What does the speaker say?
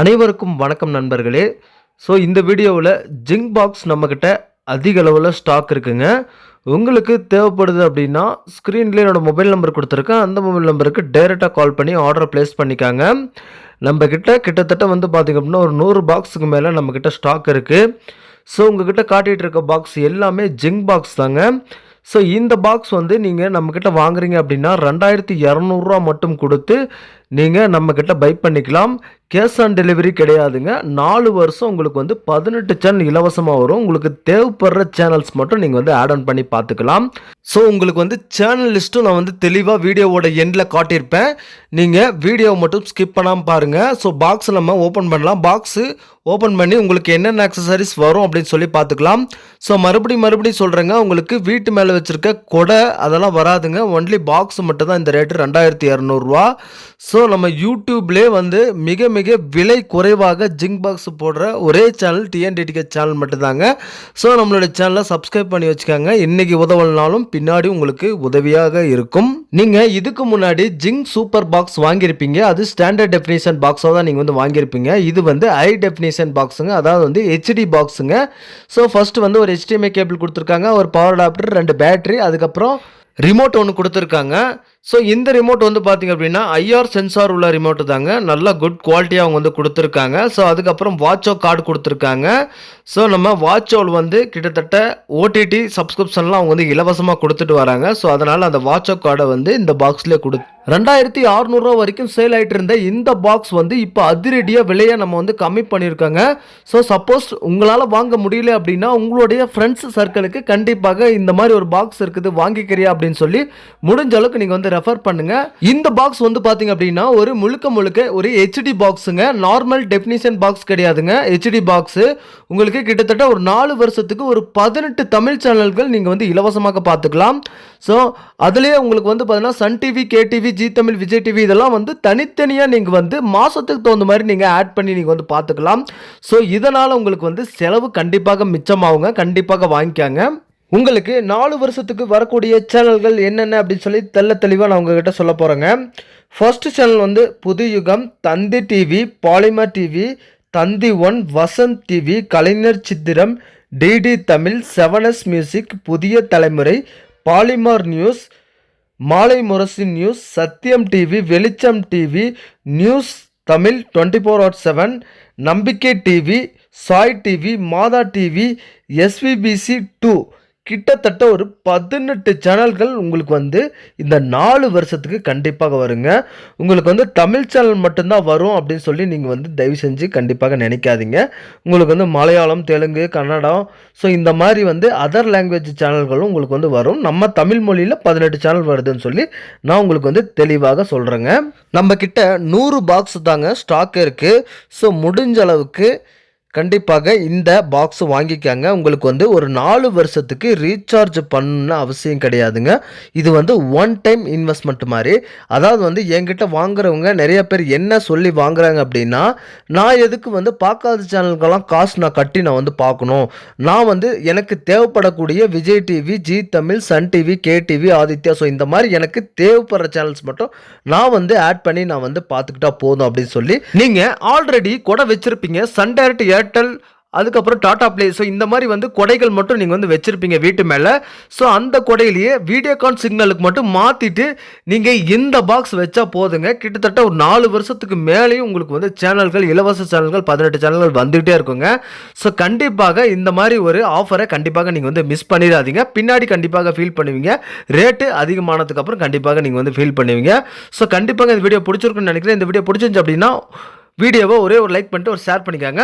அனைவருக்கும் வணக்கம் நண்பர்களே. ஸோ இந்த வீடியோவில் ஜிங்க் பாக்ஸ் நம்மக்கிட்ட அதிக அளவில் ஸ்டாக் இருக்குங்க. உங்களுக்கு தேவைப்படுது அப்படின்னா ஸ்க்ரீன்லேயே என்னோட மொபைல் நம்பர் கொடுத்துருக்கேன். அந்த மொபைல் நம்பருக்கு டைரெக்டாக கால் பண்ணி ஆர்டர் ப்ளேஸ் பண்ணிக்காங்க. நம்ம கிட்டத்தட்ட வந்து பார்த்திங்க அப்படின்னா ஒரு நூறு பாக்ஸுக்கு மேலே நம்மக்கிட்ட ஸ்டாக் இருக்குது ஸோ உங்ககிட்ட காட்டிகிட்டு இருக்க பாக்ஸ் எல்லாமே ஜிங்க் பாக்ஸ் தாங்க. ஸோ இந்த பாக்ஸ் வந்து நீங்கள் நம்மக்கிட்ட வாங்குறீங்க அப்படின்னா ரெண்டாயிரத்தி இரநூறுவா மட்டும் கொடுத்து நீங்கள் நம்மக்கிட்ட பை பண்ணிக்கலாம். கேஷ் ஆன் டெலிவரி கிடையாதுங்க. நாலு வருஷம் உங்களுக்கு வந்து பதினெட்டு சேனல் இலவசமாக வரும். உங்களுக்கு தேவைப்படுற சேனல்ஸ் மட்டும் நீங்கள் வந்து ஆட் ஆன் பண்ணி பார்த்துக்கலாம். ஸோ உங்களுக்கு வந்து சேனல் லிஸ்ட்டும் நான் வந்து தெளிவாக வீடியோவோட எண்டில் காட்டியிருப்பேன். நீங்கள் வீடியோ மட்டும் ஸ்கிப் பண்ணாமல் பாருங்கள் ஸோ பாக்ஸ் நம்ம ஓப்பன் பண்ணலாம். பாக்ஸு ஓப்பன் பண்ணி உங்களுக்கு என்னென்ன அக்சசரிஸ் வரும் அப்படின்னு சொல்லி பார்த்துக்கலாம். ஸோ மறுபடியும் மறுபடியும் சொல்கிறேங்க உங்களுக்கு வீட்டு மேலே வச்சுருக்க கொடை அதெல்லாம் வராதுங்க. ஒன்லி பாக்ஸ் மட்டும் தான் இந்த ரேட்டு ரெண்டாயிரத்தி இரநூறுவா. ஸோ நம்ம யூடியூப்லேயே வந்து மிக மிக விலை குறைவாக ஜிங்க் பாக்ஸ் போடுற ஒரே சேனல் டிஎன்டிடிகே சேனல் மட்டும்தாங்க. ஸோ நம்மளோட சேனலை சப்ஸ்கிரைப் பண்ணி வச்சுக்கோங்க. இன்றைக்கி உதவலனாலும் பின்னாடி உங்களுக்கு உதவியாக இருக்கும். நீங்கள் இதுக்கு முன்னாடி ஜிங்க் சூப்பர் பாக்ஸ் வாங்கியிருப்பீங்க. அது ஸ்டாண்டர்ட் டெஃபினேஷன் பாக்ஸாக தான் நீங்கள் வந்து வாங்கியிருப்பீங்க. இது வந்து ஹை டெஃபினேஷன் பாக்ஸுங்க அதாவது வந்து ஹெச்டி பாக்ஸுங்க ஸோ ஃபர்ஸ்ட் வந்து ஒரு ஹெச்டிஎம்ஐ கேபிள் கொடுத்துருக்காங்க. ஒரு பவர் அடாப்டர் ரெண்டு பேட்டரி அதுக்கப்புறம் ரிமோட் ஒன்று கொடுத்துருக்காங்க. ஸோ இந்த ரிமோட் வந்து பார்த்திங்க அப்படின்னா ஐஆர் சென்சார் உள்ள ரிமோட்டு தாங்க. நல்லா குட் குவாலிட்டியாக அவங்க வந்து கொடுத்துருக்காங்க. ஸோ அதுக்கப்புறம் வாட்சோ கார்டு கொடுத்துருக்காங்க. ஸோ நம்ம வாட்சோல் வந்து கிட்டத்தட்ட ஓடிடி சப்ஸ்கிரிப்ஷன்லாம் அவங்க வந்து இலவசமாக கொடுத்துட்டு வராங்க. ஸோ அதனால் அந்த வாட்சோ கார்டை வந்து இந்த பாக்ஸ்லேயே கொடு ரெண்டாயிரத்தி அறநூறுவா வரைக்கும் சேல் ஆகிட்டு இருந்த இந்த பாக்ஸ் வந்து இப்போ அதிரடியாக விலையை நம்ம வந்து கம்மி பண்ணியிருக்காங்க. ஸோ சப்போஸ் உங்களால் வாங்க முடியல அப்படின்னா உங்களுடைய ஃப்ரெண்ட்ஸ் சர்க்கிளுக்கு கண்டிப்பாக இந்த மாதிரி ஒரு பாக்ஸ் இருக்குது வாங்கிக்கிறியா அப்படின்னு சொல்லி முடிஞ்ச அளவுக்கு நீங்கள் வந்து ரெஃபர் பண்ணுங்கள் இந்த பாக்ஸ் வந்து பார்த்தீங்க அப்படின்னா ஒரு முழுக்க முழுக்க ஒரு ஹெச்டி பாக்ஸுங்க நார்மல் டெஃபினிஷன் பாக்ஸ் கிடையாதுங்க. ஹெச்டி பாக்ஸு உங்களுக்கு கிட்டத்தட்ட ஒரு நாலு வருஷத்துக்கு ஒரு பதினெட்டு தமிழ் சேனல்கள் நீங்கள் வந்து இலவசமாக பார்த்துக்கலாம். ஸோ அதுலேயே உங்களுக்கு வந்து பார்த்தீங்கன்னா Sun TV K TV Zee Tamil Vijay TV இதெல்லாம் வந்து தனித்தனியாக நீங்கள் வந்து மாதத்துக்கு தகுந்த மாதிரி நீங்கள் ஆட் பண்ணி நீங்கள் வந்து பார்த்துக்கலாம் ஸோ இதனால் உங்களுக்கு வந்து செலவு கண்டிப்பாக மிச்சமாகுங்க. கண்டிப்பாக வாங்கிக்காங்க. உங்களுக்கு நாலு வருஷத்துக்கு வரக்கூடிய சேனல்கள் என்னென்ன அப்படின்னு சொல்லி தெல்ல தெளிவாக நான் உங்ககிட்ட சொல்ல போகிறேங்க ஃபர்ஸ்ட் சேனல் வந்து Puthu Yugam Thanthi TV Polimer TV Thanthi one Vasanth TV Kalaignar Chithiram DD Tamil செவனஸ் music புதிய Thalaimurai Polimer news Malai Murasu news Sathiyam TV Velicham TV news Tamil twenty four hour seven Nambikkai TV Sai TV Matha TV SVBC two. கிட்டத்தட்ட ஒரு பதினெட்டு சேனல்கள் உங்களுக்கு வந்து இந்த நாலு வருஷத்துக்கு கண்டிப்பாக வருங்க. உங்களுக்கு வந்து தமிழ் சேனல் மட்டும்தான் வரும் அப்படின்னு சொல்லி நீங்கள் வந்து தயவு செஞ்சு கண்டிப்பாக நினைக்காதீங்க. உங்களுக்கு வந்து மலையாளம் தெலுங்கு கன்னடம் ஸோ இந்த மாதிரி வந்து அதர் லாங்குவேஜ் சேனல்களும் உங்களுக்கு வந்து வரும். நம்ம தமிழ் மொழியில் பதினெட்டு சேனல் வருதுன்னு சொல்லி நான் உங்களுக்கு வந்து தெளிவாக சொல்கிறேங்க நம்ம கிட்ட நூறு பாக்ஸ் தாங்க ஸ்டாக் இருக்குது ஸோ முடிஞ்ச அளவுக்கு கண்டிப்பாக இந்த பாக்ஸ் வாங்கிக்காங்க. உங்களுக்கு வந்து ஒரு நாலு வருஷத்துக்கு ரீசார்ஜ் பண்ணணும்னு அவசியம் கிடையாதுங்க. இது வந்து ஒன் டைம் இன்வெஸ்ட்மெண்ட் மாதிரி. அதாவது வந்து என்கிட்ட வாங்குறவங்க நிறைய பேர் என்ன சொல்லி வாங்குறாங்க அப்படின்னா நான் எதுக்கு வந்து பார்க்காத சேனல்கெல்லாம் காசு நான் கட்டி நான் வந்து பார்க்கணும். நான் வந்து எனக்கு தேவைப்படக்கூடிய Vijay TV Zee Tamil Sun TV K TV Aditya so இந்த மாதிரி எனக்கு தேவைப்படுற சேனல்ஸ் மட்டும் நான் வந்து ஆட் பண்ணி நான் வந்து பார்த்துக்கிட்டா போதும் அப்படின்னு சொல்லி நீங்கள் ஆல்ரெடி கூட வச்சுருப்பீங்க. சன் டேரக்ட் ஏர்டெல் அதுக்கப்புறம் டாடா பிளே ஸோ இந்த மாதிரி வந்து கொடைகள் மட்டும் நீங்கள் வந்து வச்சுருப்பீங்க வீட்டு மேலே. ஸோ அந்த கொடையிலேயே வீடியோகான் சிக்னலுக்கு மட்டும் மாற்றிட்டு நீங்கள் இந்த பாக்ஸ் வச்சா போதுங்க. கிட்டத்தட்ட ஒரு நாலு வருஷத்துக்கு மேலேயும் உங்களுக்கு வந்து சேனல்கள் இலவச சேனல்கள் பதினெட்டு சேனல்கள் வந்துகிட்டே இருக்குங்க. ஸோ கண்டிப்பாக இந்த மாதிரி ஒரு ஆஃபரை கண்டிப்பாக நீங்கள் வந்து மிஸ் பண்ணிடாதீங்க. பின்னாடி கண்டிப்பாக ஃபீல் பண்ணுவீங்க. ரேட்டு அதிகமானதுக்கப்புறம் கண்டிப்பாக நீங்கள் வந்து ஃபீல் பண்ணுவீங்க. ஸோ கண்டிப்பாக இந்த வீடியோ பிடிச்சிருக்குன்னு நினைக்கிறேன். இந்த வீடியோ பிடிச்சிருந்துச்சு அப்படின்னா வீடியோவை ஒரே ஒரு லைக் பண்ணிட்டு ஒரு ஷேர் பண்ணிக்காங்க.